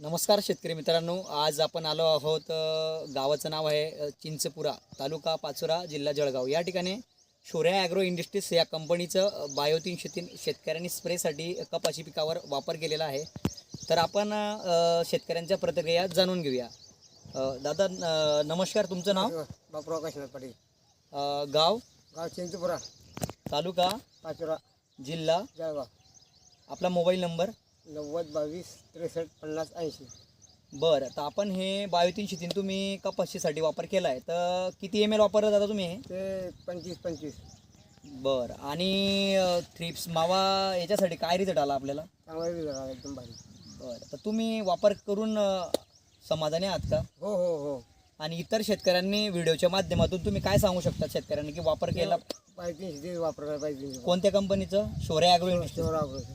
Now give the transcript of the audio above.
नमस्कार शेतकरी मित्रांनो आज आपण आलो आहोत गावाचं नाव आहे चिंचपुरा तालुका पाचोरा जिल्हा जळगाव. या ठिकाणी शोर्या ॲग्रो इंडस्ट्रीज या कंपनीचं अ, बायो तीनशे तीन शेतकऱ्यांनी स्प्रेसाठी कपाशी पिकावर वापर केलेला आहे. तर आपण शेतकऱ्यांच्या प्रतिक्रिया जाणून घेऊया. दादा नमस्कार तुमचं नाव? बापराव काशीनाथ पाटील. गाव? गाव चिंचपुरा. तालुका? पाचोरा. जिल्हा? जळगाव. आपला मोबाईल नंबर? नव्वद बावीस त्रेसष्ट पन्नास ऐंशी. बरं तर आपण हे बायो तीनशे तीन तुम्ही कपाशीसाठी वापर केला आहे तर किती एम एल वापरलं दादा तुम्ही हे? ते पंचवीस पंचवीस. बरं आणि थ्रिप्स मावा याच्यासाठी काय रिझल्ट आला आपल्याला? चांगला रिझल्ट आला एकदम भारी. बरं तर तुम्ही वापर करून अ, समाधानी आहात का? हो हो हो. आणि इतर शेतकऱ्यांनी व्हिडिओच्या माध्यमातून तुम्ही काय सांगू शकता शेतकऱ्यांनी की वापर केला? पाहिजे तीस वापरायला पाहिजे. कोणत्या कंपनीचं? शोरे ॲग्रो इंडस्ट्री वापरायचं